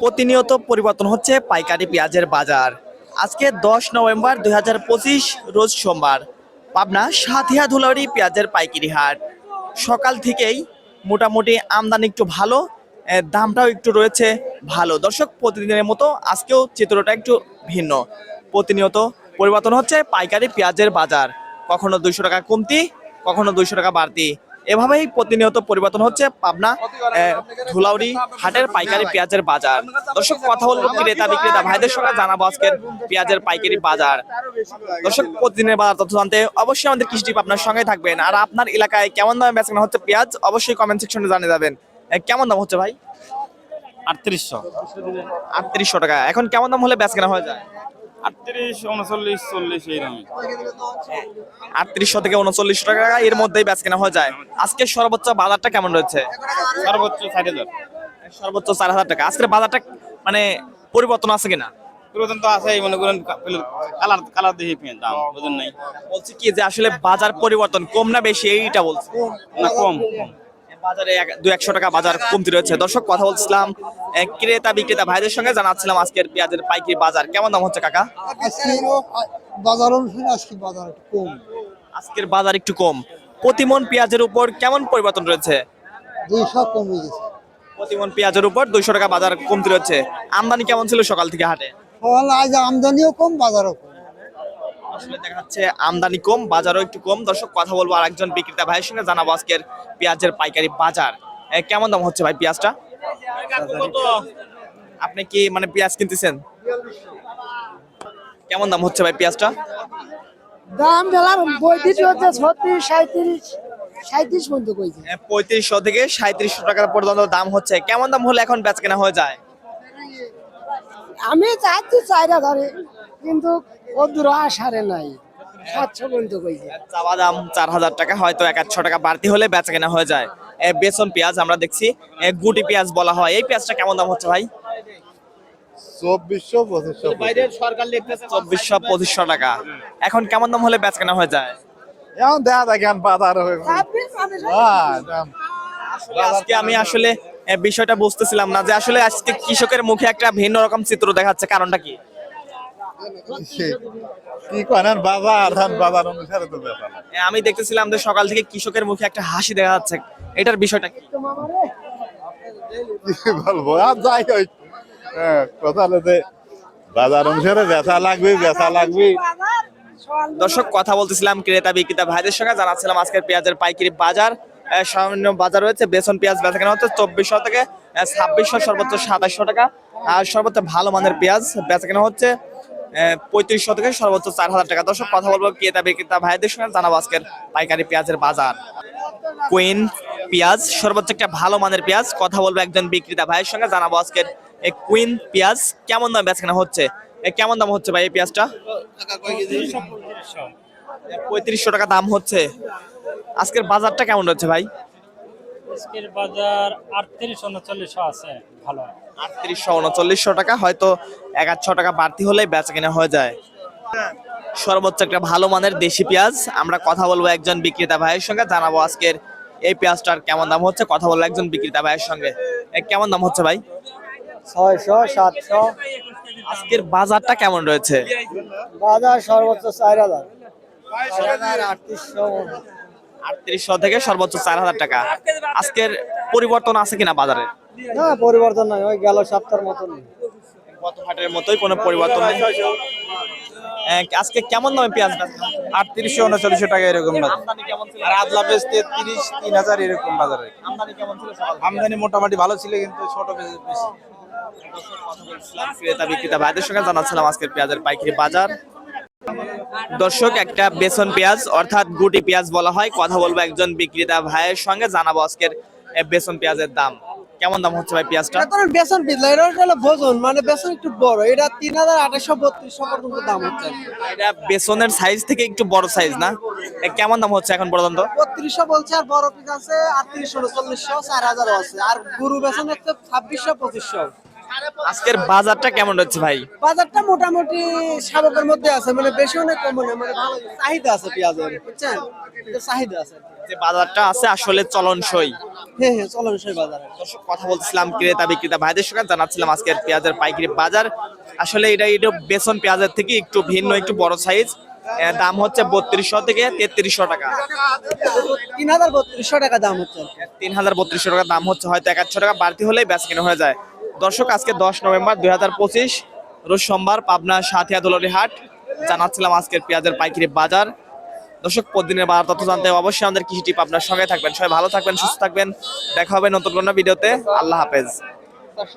প্রতিনিয়ত পরিবর্তন হচ্ছে পাইকারি পেঁয়াজের বাজার। আজকে দশ নভেম্বর দুই হাজার পঁচিশ, রোজ সোমবার। পাবনা সাথিয়া ধুলাউড়ি পেঁয়াজের পাইকারি হাট। সকাল থেকেই মোটামুটি আমদানি একটু ভালো দামটাও একটু রয়েছে ভালো। দর্শক, প্রতিদিনের মতো আজকেও চিত্রটা একটু ভিন্ন। প্রতিনিয়ত পরিবর্তন হচ্ছে পাইকারি পেঁয়াজের বাজার। কখনো দুইশো টাকা কমতি, কখনো দুইশো টাকা বাড়তি। এভাবেই প্রতিনিয়ত পরিবর্তন হচ্ছে পাবনা ধুলাউড়ি হাটের পাইকারি পেঁয়াজের বাজার। দর্শক কথা বলব ক্রেতা বিক্রেতা ভাইদের সঙ্গে জানাব আজকের পেঁয়াজের পাইকারি বাজার। দর্শক প্রতিদিনের বাজার তথ্য জানতে অবশ্যই আমাদের কৃষি টিপ আপনার সঙ্গে থাকবেন। আর আপনার এলাকায় কেমন দামে বেচাকেনা হচ্ছে পেঁয়াজ অবশ্যই কমেন্ট সেকশনে জানিয়ে যাবেন। কেমন দাম হচ্ছে ভাই? আটত্রিশশো। আটত্রিশশো টাকা। এখন কেমন দাম হলে বেচাকেনা হয়ে যায়? আটত্রিশ উনচল্লিশ চল্লিশ এইরকম আটত্রিশশো থেকে উনচল্লিশ টাকা এর মধ্যেই বেচাকেনা হয়ে যায়। আজকে সর্বোচ্চ বাজারটা কেমন রয়েছে? সর্বোচ্চ ষাট হাজার। সর্বোচ্চ চার হাজার টাকা। আজকের বাজারটা মানে পরিবর্তন আছে কিনা? তো আছে মনে করেন কালার কালার দেখে পেয়ে দাম বুঝেন নাই। বলছি কি যে আসলে বাজার পরিবর্তন কম না বেশি? এইটা বলছে। না কম কম। বাজারে দু একশো টাকা বাজার কমতি রয়েছে। দর্শক কথা বলছিলাম ক্রেতা বিক্রেতা ভাইদের সঙ্গে জানাচ্ছিলাম আজকের পেঁয়াজের পাইকারি বাজার। কেমন দাম হচ্ছে কাকা? বাজার আজকে বাজার কম। আজকের বাজার একটু কম। প্রতিমন পেঁয়াজের উপর কেমন পরিবর্তন রয়েছে? দুইশো কমে গেছে। প্রতিমন পেঁয়াজের উপর দুইশো টাকা বাজার কমতি রয়েছে। আমদানি কেমন ছিল সকাল থেকে হাটে? আজ আমদানিও কম বাজারও কম। আসলে দেখা যাচ্ছে আমদানি কম বাজারও একটু কম। দর্শক কথা বলব আর একজন বিক্রেতা ভাইয়ের সঙ্গে জানাব আজকের পেঁয়াজের পাইকারি বাজার। কেমন দাম হচ্ছে ভাই পেঁয়াজটা? আপনি কি মানে পেঁয়াজ কিনতেছেন? কেমন দাম হচ্ছে ভাই পেঁয়াজটা? দাম দিলাম পঁয়ত্রিশ হচ্ছে ছত্রিশ সাঁত্রিশ সাঁত্রিশ পর্যন্ত কইছে। পঁয়ত্রিশশো থেকে সাঁত্রিশশো টাকা পর্যন্ত দাম হচ্ছে। কেমন দাম হলে এখন বেচ কেনা হয়ে যায়? আমি চাচ্ছি চার হাজারে কিন্তু ও দূর আসারে নাই। সাতশো পর্যন্ত কইছে। চাওয়া দাম চার হাজার টাকা হয়তো এক আধশো টাকা বাড়তি হলে বেচা কেনা হয়ে যায়। বেসন পেঁয়াজ আমরা দেখছি। গুটি পেঁয়াজ বলা হয়। এই পেঁয়াজটা কেমন দাম হচ্ছে ভাই? চব্বিশশো পঁচিশশো চব্বিশশো পঁচিশশো টাকা। এখন কেমন দাম হলে বেচ কেনা হয়ে যায়? এখন দেখা বাজার। আজকে আমি আসলে বিষয়টা বুঝতেছিলাম না যে আসলে আজকে কৃষকের মুখে একটা ভিন্ন রকম চিত্র দেখাচ্ছে কারণটা কি? কি করেন বাজার ধান বাজার অনুসারে তো ব্যাপার আমি দেখতেছিলাম যে সকাল থেকে কৃষকের মুখে একটা হাসি দেখা যাচ্ছে। এটার বিষয়টা কি? বলব? আর যাই হ্যাঁ, কথা হলো যে বাজার অনুসারে বেচা লাগবে বেচা লাগবে। দর্শক কথা বলতেছিলাম ক্রেতা বিক্রেতা ভাইদের সঙ্গে জানাচ্ছিলাম আজকের পেঁয়াজের পাইকারি বাজার সামান্য বাজার রয়েছে বেসন পেঁয়াজ বেচা কেনা হচ্ছে চব্বিশশো থেকে ছাব্বিশশো সর্বোচ্চ সাতাশশো টাকা। আর সর্বোচ্চ ভালো মানের পেঁয়াজ বেচা কেনা হচ্ছে পঁয়ত্রিশশো থেকে সর্বোচ্চ চার হাজার টাকা। দর্শক, কথা বলব ক্রেতা, বিক্রেতা, ভাইদের সঙ্গে। জানাব আজকের পাইকারি পেঁয়াজের বাজার। কুইন পেঁয়াজ, সর্বোচ্চ একটা ভালো মানের পেঁয়াজ। কথা বলব একজন বিক্রেতা ভাইয়ের সঙ্গে। জানাব আজকের এই কুইন পেঁয়াজ কেমন দাম বেচা কেনা হচ্ছে? কেমন দাম হচ্ছে ভাই এই পেঁয়াজটা? পঁয়ত্রিশশো টাকা দাম হচ্ছে। আজকের বাজারটা কেমন রয়েছে ভাই? আজকের বাজার আটত্রিশ উনচল্লিশশো আছে ভালো। আটত্রিশশো উনচল্লিশশো টাকা হয়তো এক টাকা বাড়তি হলে বেচা কেনা হয়ে যায়। সর্বোচ্চ একটা ভালো মানের দেশি পেঁয়াজ আমরা কথা বলব একজন বিক্রেতা ভাইয়ের সঙ্গে জানাব আজকের এই পেঁয়াজটার কেমন দাম হচ্ছে কথা বলব একজন বিক্রেতা ভাইয়ের সঙ্গে। কেমন দাম হচ্ছে ভাই? ছয়শো সাতশো। আজকের বাজারটা কেমন রয়েছে? বাজার সর্বোচ্চ চার হাজার। চার হাজার আটত্রিশশো। আটত্রিশশো থেকে সর্বোচ্চ চার হাজার টাকা। আজকের পরিবর্তন আছে কিনা বাজারে? না পরিবর্তন নাই ওই গেল সপ্তাহের মতন গত হাটের মতোই কোনো পরিবর্তন নেই? আজকে কেমন দামে পেঁয়াজ আটত্রিশশো উনচল্লিশশো টাকা এরকম আর আদলা তেত্রিশ তিন হাজার এরকম বাজারে। আমদানি মোটামুটি ভালো ছিল কিন্তু ছোট বেশি। বেশি ক্রেতা বিক্রেতা ভাইদের সঙ্গে। জানাচ্ছিলাম আজকের পেঁয়াজের পাইকারি বাজার। দর্শক একটা বেসন পেঁয়াজ অর্থাৎ গুটি পেঁয়াজ বলা হয়। কথা বলব একজন বিক্রেতা ভাইয়ের সঙ্গে জানাব আজকের বেসন পেঁয়াজের দাম। কেমন দাম হচ্ছে ভাই পেঁয়াজটা? এখন বেসন পিতলা এটা হলো ভোজন মানে বেসন একটু বড়। এটা তিন হাজার আঠাশশো বত্রিশশো পর্যন্ত দাম হচ্ছে। এটা বেসনের সাইজ থেকে একটু বড় সাইজ না? কেমন দাম হচ্ছে এখন পর্যন্ত? বত্রিশশো বলছে আর বড় পিস আছে আটত্রিশশো উনচল্লিশশো চার হাজারও আছে। আর গুরু বেসন হচ্ছে ছাব্বিশশো পঁচিশশো। আজকের বাজারটা কেমন হচ্ছে ভাই? বাজারটা মোটামুটি স্বাভাবিকের মধ্যে আছে মানে বেশি অনেক কম মানে ভালো চাহিদা আছে পেঁয়াজের বুঝছেন? চাহিদা আছে। যে বাজারটা আছে আসলে চলনসই। হ্যাঁ হ্যাঁ চলন সেই বাজারে। দর্শক কথা বলছিলাম ক্রেতা বিক্রেতা ভাইদের সঙ্গে জানাচ্ছিলাম আজকের পেঁয়াজের পাইকারি বাজার। আসলে এটা একটু বেসন পেঁয়াজের থেকে একটু ভিন্ন একটু বড় সাইজ দাম হচ্ছে বত্রিশশো থেকে তেত্রিশশো টাকা। তিন হাজার বত্রিশশো টাকা দাম হচ্ছে। তিন হাজার বত্রিশশো টাকা দাম হচ্ছে হয়তো এক একশো টাকা বাড়তি হলেই বেচা কিনা হয়ে যায়। দর্শক, আজকে দশ নভেম্বর দুই হাজার পঁচিশ, রোজ সোমবার পাবনা সাথিয়া দোলরি হাট। জানাচ্ছিলাম আজকের পেঁয়াজের পাইকারি বাজার। দর্শক, প্রতিদিনের বাজার তথ্য জানতে অবশ্যই আমাদের কৃষি টিপ আপনার সঙ্গে থাকবেন। সবাই ভালো থাকবেন, সুস্থ থাকবেন। দেখা হবে নতুন কোনো ভিডিওতে। আল্লাহ হাফেজ।